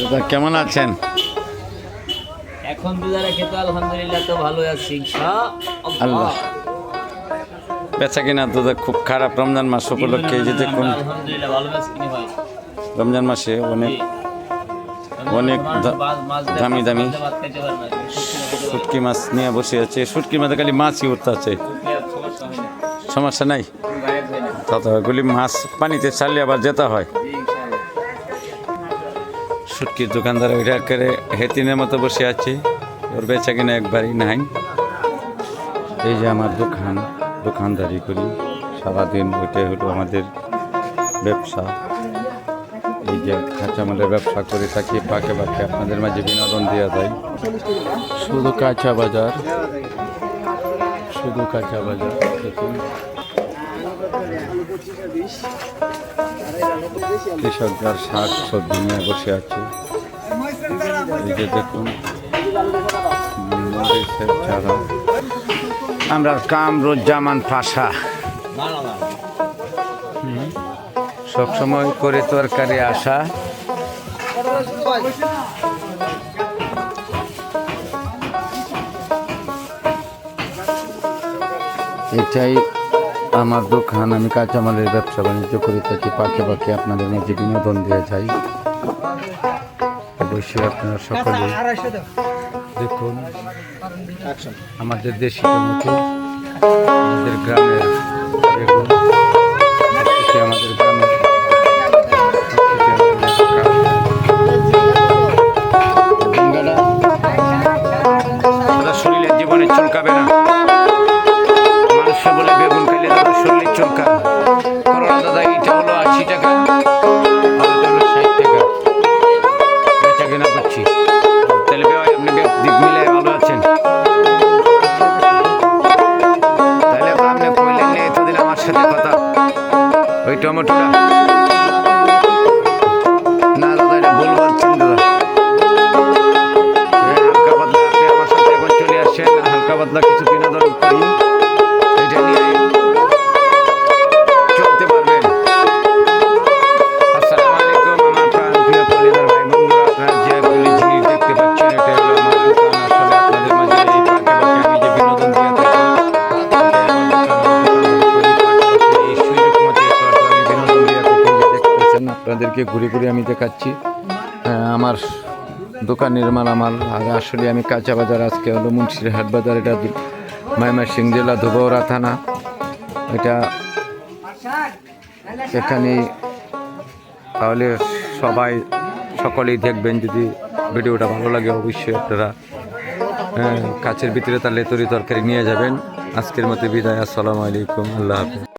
দাদা কেমন আছেন? এখন দুধারে খেতে আলহামদুলিল্লাহ তো ভালো আছি আল্লাহ। বেচা কিনা তো খুব খারাপ। রমজান মাস উপলক্ষে যেতে কোন রমজান মাসে অনেক অনেক দামি দামি শুটকি মাছ নিয়ে বসে আছে। শুটকি মাছে খালি মাছই উঠতে আছে সমস্যা নাই? তত মাছ পানিতে ছাড়লে আবার যেতে হয়। শুটকির দোকানদার ওইটা করে হেতিনের মতো বসে আছে। ওর বেচা কিনা একবারই নাই। এই যে আমার দোকান, দোকানদারি করি। সারাদিন ওইটাই হলো আমাদের ব্যবসা। এই যে কাঁচামালের ব্যবসা করে থাকি, পাকে পাকে আপনাদের মাঝে বিনোদন দেওয়া যায়। শুধু কাঁচা বাজার, শুধু কাঁচা বাজার কৃষকরা শাক সবজি নিয়ে বসে আছে। যে দেখুন আমরা কামরুজ্জামান পাশা। সবসময় করে তরকারি আসা। এটাই আমার দোকান, আমি কাঁচামালের ব্যবসা বাণিজ্য করে থাকি পাকে পাকে আপনাদের মাঝে বিনোদন দিয়ে যাই। অবশ্যই আপনারা সকলে দেখুন, আমাদের দেশি টমেটো আমাদের গ্রামের সবকিছু আমাদের গ্রামের জীবনে চুলকাবে না। আশি টাকা। মিলে ভালো আছেন। তাহলে আপনি কইলেন না এতদিন আমার সাথে কথা। ওই টমেটোটা। না দাদা, এটা ভুল বলছেন দাদা। এই হালকা পাতলা আপনি আমার সাথে এখন চলে আসছেন হালকা পাতলা কিছু বিনোদন করি আপনাদেরকে ঘুরে ঘুরে আমি দেখাচ্ছি। হ্যাঁ, আমার দোকানের মালামাল। আর আসলে আমি কাঁচা বাজার আজকে হলো মুন্সিরহাট বাজার। এটা মাইমাসিং জেলা ধুবৌরা থানা। এটা এখানে তাহলে সবাই সকলেই দেখবেন যদি ভিডিওটা ভালো লাগে অবশ্যই আপনারা হ্যাঁ, কাছের ভিতরে তাহলে তরি তরকারি নিয়ে যাবেন। আজকের মতো বিদায় আসসালামু আলাইকুম আল্লাহ হাফিজ।